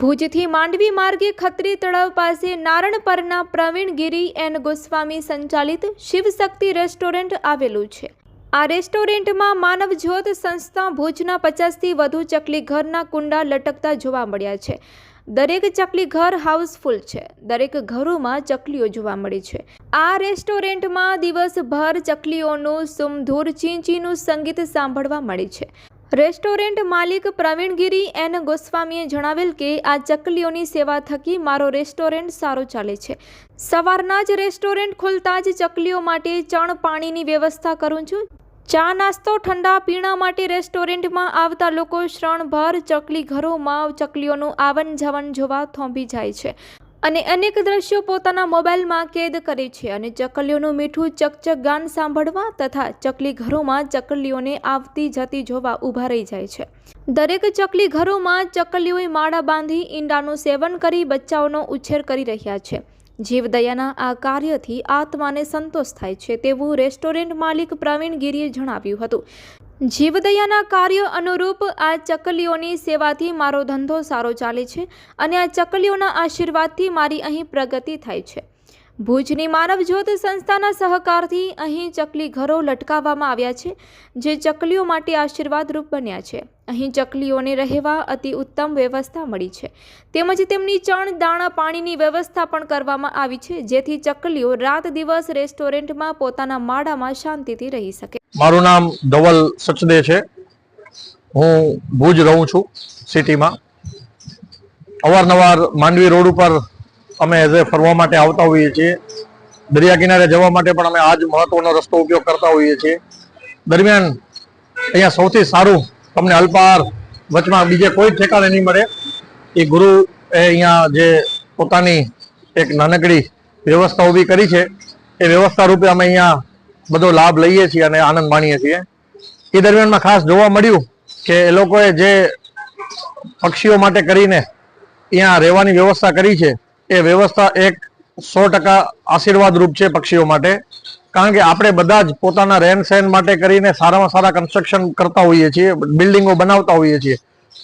ભુજથી માંડવી માર્ગે ખત્રી તળાવ પાસે નારણપરના પ્રવીણ ગિરી એન ગોસ્વામી સંચાલિત શિવશક્તિ રેસ્ટોરન્ટ આવેલું છે. આ રેસ્ટોરન્ટમાં માનવજ્યોત સંસ્થા ભુજના પચાસથી વધુ ચકલી ઘરના કુંડા લટકતા જોવા મળ્યા છે. દરેક ચકલી ઘર હાઉસફુલ છે. દરેક ઘરોમાં ચકલીઓ જોવા મળી છે. આ રેસ્ટોરન્ટમાં દિવસભર ચકલીઓનું, સુમધૂર, ચીંચીનું સંગીત સાંભળવા મળે છે. રેસ્ટોરન્ટ માલિક પ્રવીણગીરી એન ગોસ્વામીએ જણાવેલ કે, આ ચકલીઓની સેવા થકી મારો રેસ્ટોરન્ટ સારો ચાલે છે. સવારના જ રેસ્ટોરન્ટ ખોલતા જ ચકલીઓ માટે ચણ પાણીની વ્યવસ્થા કરું છું. ચા નાસ્તો ઠંડા પીણા માટે રેસ્ટોરન્ટમાં આવતા લોકો શ્રણભર ચકલી ઘરોમાં ચકલીઓનું આવન જાવન જોવા થોંભી જાય છે. અને અનેક દ્રશ્યો પોતાના મોબાઈલમાં કેદ કરે છે અને ચકલીઓનું મીઠું ચકચક ગાન સાંભળવા તથા ચકલી ઘરોમાં ચકલીઓને આવતી જતી જોવા ઊભા રહી જાય છે. દરેક ચકલી ઘરોમાં ચકલીઓએ માળા બાંધી ઈંડાનું સેવન કરી બચ્ચાઓનો ઉછેર કરી રહ્યા છે. જીવદયાના આ કાર્યથી આત્માને સંતોષ થાય છે તેવું રેસ્ટોરન્ટ માલિક પ્રવીણ ગીરીએ જણાવ્યું હતું. જીવદયાના કાર્ય અનુરૂપ આ ચકલીઓની સેવાથી મારો ધંધો સારો ચાલે છે અને આ ચકલીઓના આશીર્વાદથી મારી અહીં પ્રગતિ થાય છે. ભુજની માનવજ્યોત સંસ્થાના સહકારથી અહીં ચકલી ઘરો લટકાવવામાં આવ્યા છે, જે ચકલીઓ માટે આશીર્વાદરૂપ બન્યા છે. અહીં ચકલીઓને રહેવા અતિ ઉત્તમ વ્યવસ્થા મળી છે. તેમજ તેમની ચણ, દાણા, પાણીની વ્યવસ્થા પણ કરવામાં આવી છે, જેથી ચકલીઓ રાત દિવસ રેસ્ટોરન્ટમાં પોતાના માળામાં શાંતિથી રહી શકે. મારું નામ ધવલ સચદે છે. હું ભુજ રહું છું સિટીમાં. અવારનવાર માંડવી રોડ ઉપર અમે એઝ એ ફરવા માટે આવતા હોઈએ છીએ, દરિયા કિનારે જવા માટે પણ અમે આ જ મહત્વનો રસ્તો ઉપયોગ કરતા હોઈએ છીએ. દરમિયાન અહીંયા સૌથી સારું તમને અલ્પાહાર વચમાં બીજે કોઈ ઠેકાણે નહીં મળે. એ ગુરુ એ અહીંયા જે પોતાની એક નાનકડી વ્યવસ્થા ઊભી કરી છે. એ વ્યવસ્થા રૂપે અમે અહીંયા બધો લાભ લઈએ છીએ અને આનંદ માણીએ છીએ. એ દરમિયાનમાં ખાસ જોવા મળ્યું કે એ લોકોએ જે પક્ષીઓ માટે કરીને અહીંયા રહેવાની વ્યવસ્થા કરી છે એ વ્યવસ્થા એક સો ટકા આશીર્વાદ રૂપ છે પક્ષીઓ માટે. કારણ કે આપણે બધા જ પોતાના રહેન સહેન માટે કરીને સારામાં સારા કન્સ્ટ્રક્શન કરતા હોઈએ છીએ, બિલ્ડિંગો બનાવતા હોઈએ છીએ.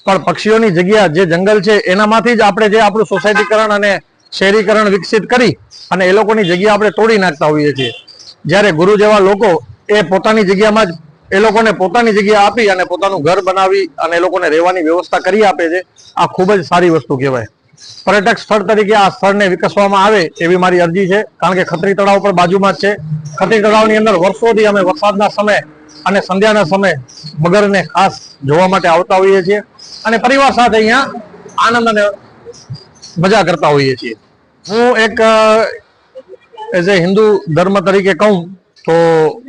પણ પક્ષીઓની જગ્યા જે જંગલ છે, એનામાંથી જ આપણે જે આપણું સોસાયટીકરણ અને શહેરીકરણ વિકસિત કરી અને એ લોકોની જગ્યા આપણે તોડી નાખતા હોઈએ છીએ. જ્યારે ગુરુ જેવા લોકો એ પોતાની જગ્યામાં જ એ લોકોને પોતાની જગ્યા આપી અને પોતાનું ઘર બનાવી અને એ લોકોને રહેવાની વ્યવસ્થા કરી આપે છે, આ ખૂબ જ સારી વસ્તુ કહેવાય. પર્યટક સ્થળ તરીકે આ સ્થળને વિકસવામાં આવે એવી મારી અરજી છે. કારણ કે ખત્રી તળાવ પર બાજુમાં જ છે. ખત્રી તળાવની અંદર વર્ષોથી અમે વરસાદના સમય અને સંધ્યાના સમય મગરને ખાસ જોવા માટે આવતા હોઈએ છીએ અને પરિવાર સાથે અહીંયા આનંદ અને મજા કરતા હોઈએ છીએ. હું એક એઝ એ હિન્દુ ધર્મ તરીકે કહું તો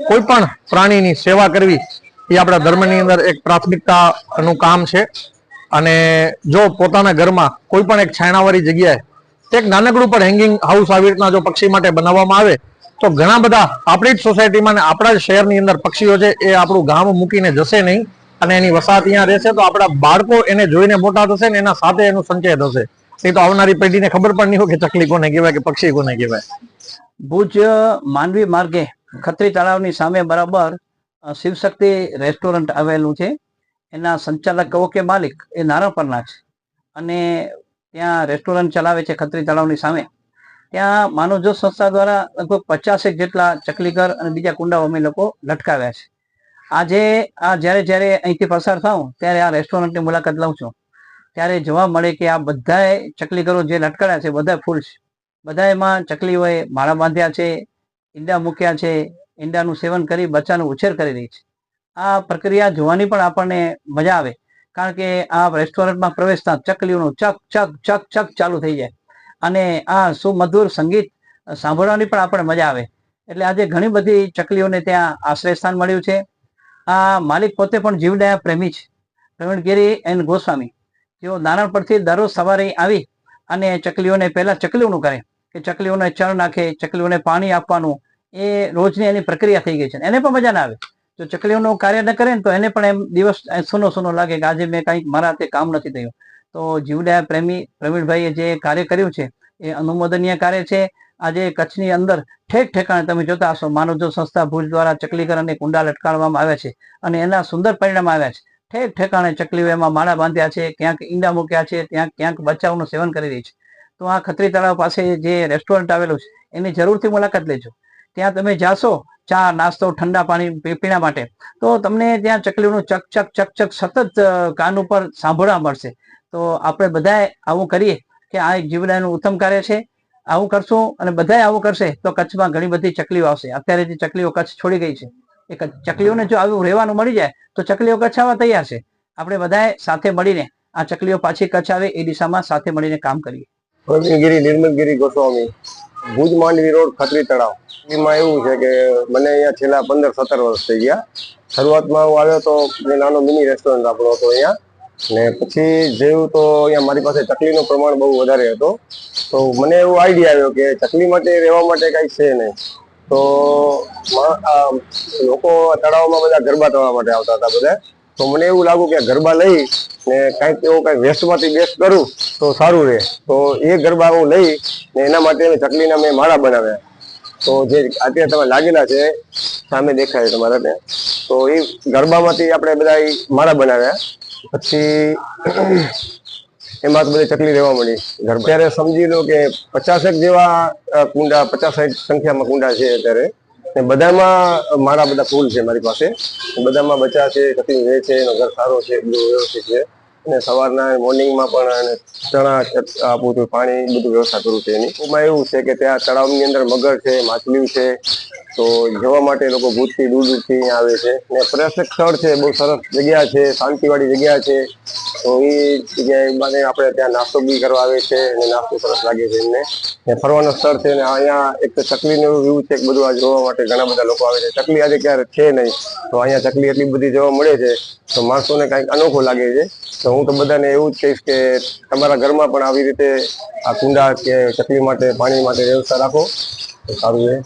કોઈ પણ પ્રાણીની સેવા કરવી એ આપણા ધર્મની અંદર એક પ્રાથમિકતાનું કામ છે. અને જો પોતાના ઘરમાં કોઈ પણ એક છાયણાવાળી જગ્યાએ એક નાનકડું પણ હેંગિંગ હાઉસ આવી રીતના જો પક્ષી માટે બનાવવામાં આવે, તો ઘણા બધા આપણી જ સોસાયટીમાં ને આપણા જ શહેરની અંદર પક્ષીઓ છે, એ આપણું ગામ મૂકીને જશે નહીં અને એની વસાહત અહીંયા રહેશે તો આપણા બાળકો એને જોઈને મોટા થશે ને એના સાથે એનું સંચય થશે. નહીં તો આવનારી પેઢીને ખબર પણ નહીં હોય કે ચકલી કોને કહેવાય કે પક્ષી કોને કહેવાય. ભુજ માનવી માર્ગે ખત્રી તળાવની સામે બરાબર શિવશક્તિ રેસ્ટોરન્ટ આવેલું છે. એના સંચાલક કહો કે માલિક, એ નારણપરના છે. અને ત્યાં રેસ્ટોરન્ટ ચલાવે છે ખત્રી તળાવની સામે. ત્યાં માનવજો સંસ્થા દ્વારા લગભગ પચાસેક જેટલા ચકલીઘર અને બીજા કુંડાઓ અમે લોકો લટકાવ્યા છે. આજે, આ જ્યારે જ્યારે અહીંથી પસાર થાઉં, ત્યારે આ રેસ્ટોરન્ટની મુલાકાત લઉં છું. ત્યારે જોવા મળે કે આ બધાય ચકલીઘરો જે લટકાયા છે બધા ફૂલ છે. બધા એમાં ચકલીઓએ માળા બાંધ્યા છે, ઈંડા મૂક્યા છે, ઈંડાનું સેવન કરી, બચ્ચાનો ઉછેર કરી રહી છે. આ પ્રક્રિયા જોવાની પણ આપણને મજા આવે. કારણ કે આ રેસ્ટોરન્ટમાં પ્રવેશતા ચકલીઓનું ચક ચક ચક ચક ચાલુ થઈ જાય. અને આ સુમધુર સંગીત સાંભળવાની પણ આપણને મજા આવે. એટલે આજે ઘણી બધી ચકલીઓને ત્યાં આશ્રયસ્થાન મળ્યું છે. આ માલિક પોતે પણ જીવદયા પ્રેમી છે. પ્રવીણગીરી એન ગોસ્વામી. જેઓ નારાયણ પરથી દરરોજ સવારે આવી અને ચકલીઓને પહેલાં ચકલીઓનું કરે કે ચકલીઓને ચણ નાખે, ચકલીઓને પાણી આપવાનું, એ રોજની એની પ્રક્રિયા થઈ ગઈ છે. એને પણ મજા ના આવે. જો ચકલીઓનું કાર્ય ન કરે ને તો એને પણ એમ દિવસ સુનો સુનો લાગે કે આજે મેં કંઈક મારા તે કામ નથી થયું. તો જીવડા પ્રેમી પ્રવીણભાઈએ જે કાર્ય કર્યું છે, એ અનુમોદનીય કાર્ય છે. આજે કચ્છની અંદર ઠેક ઠેકાણે તમે જોતા હશો માનવજો સંસ્થા ભુજ દ્વારા ચકલીકરણને કુંડા લટકાડવામાં આવ્યા છે અને એના સુંદર પરિણામ આવ્યા છે. ઠેક ઠેકાણે ચકલીઓ એમાં માળા બાંધ્યા છે, ક્યાંક ઈંડા મૂક્યા છે, ત્યાં ક્યાંક બચ્ચાઓનું સેવન કરી રહી છે. તો આ ખત્રી તળાવ પાસે જે રેસ્ટોરન્ટ આવેલું છે, એની જરૂરથી મુલાકાત લેજો. ત્યાં તમે જાશો ચા, નાસ્તો, ઠંડા પાણી પીણા માટે. તો તમને ત્યાં ચકલીઓનું ચક ચક સતત કાન ઉપર સાંભળવા મળશે. તો આપણે બધાએ આવું કરીએ કે આ એક જીવડાનું ઉત્તમ કાર્ય છે. આવું કરશું અને બધાએ આવું કરશે તો કચ્છમાં ઘણી બધી ચકલીઓ આવશે. અત્યારે જે ચકલીઓ કચ્છ છોડી ગઈ છે, એ ચકલીઓને જો આવું રહેવાનું મળી જાય, તો ચકલીઓ કચ્છ આવવા તૈયાર છે. આપણે બધાએ સાથે મળીને આ ચકલીઓ પાછી કચ્છ આવે એ દિશામાં સાથે મળીને કામ કરીએ. નિર્મલગીરી ગોસ્વામી. ભુજ માંડવી રોડ ખત્રી તળાવ. એમાં એવું છે કે મને અહીંયા છેલ્લા પંદર, સત્તર વર્ષ થઈ ગયા. શરૂઆતમાં હું આવ્યો તો નાનો મિની રેસ્ટોરન્ટ આપણો હતો અહીંયા. ને પછી જેવું તો અહીંયા મારી પાસે ચકલીનું પ્રમાણ બહુ વધારે હતો. તો મને એવો આઈડિયા આવ્યો કે ચકલી માટે રહેવા માટે કાંઈ છે નહીં. તો લોકો તળાવમાં બધા ગરબા તળવા માટે આવતા હતા બધા. તો મને એવું લાગ્યું કે ગરબા લઈ ને કાંઈક એવું કાંઈક વેસ્ટમાંથી બેસ્ટ કરું તો સારું રહે. તો એ ગરબા હું લઈ ને એના માટે મેં ચકલીના મેં માળા બનાવ્યા. તો જે અત્યારે તમે લાગેલા છે, સામે દેખાય તમારે ત્યાં તો એ ગરબામાંથી આપણે બધા માળા બનાવ્યા. પછી એમાં બધી ચકલી રહેવા મળી અત્યારે સમજી લો કે પચાસેક જેવા કુંડા, પચાસેક સંખ્યામાં કુંડા છે અત્યારે. ને બધામાં મારા બધા ફૂલ છે મારી પાસે. બધામાં બચા છે ચકલી રહે છે, એનો ઘર સારો છે, બધું વ્યવસ્થિત છે. અને સવારના મોર્નિંગમાં પણ ચણા આપું છું પાણી બધું વ્યવસ્થા કરું છું એની. એમાં એવું છે કે ત્યાં તળાવની અંદર મગર છે માછલી છે, તો જોવા માટે લોકો ભૂતથી દૂર દૂરથી આવે છે. ને પર્યટક સ્થળ છે, બહુ સરસ જગ્યા છે, શાંતિવાળી જગ્યા છે. તો એ જગ્યાએ બાને આપણે ત્યાં નાસ્તો બી કરવા આવે છે અને નાસ્તો સરસ લાગે છે એમને. ને ફરવાનું સ્થળ છે ને અહીંયા એક તો ચકલીનું વ્યૂ છે બધું આ જોવા માટે ઘણા બધા લોકો આવે છે. ચકલી આજે ક્યારે છે નહીં, તો અહીંયા ચકલી એટલી બધી જોવા મળે છે, તો માણસોને કાંઈક અનોખો લાગે છે. તો હું તો બધાને એવું જ કહીશ કે તમારા ઘરમાં પણ આવી રીતે આ કુંડા કે ચકલી માટે, પાણી માટે વ્યવસ્થા રાખો. સારું રહે.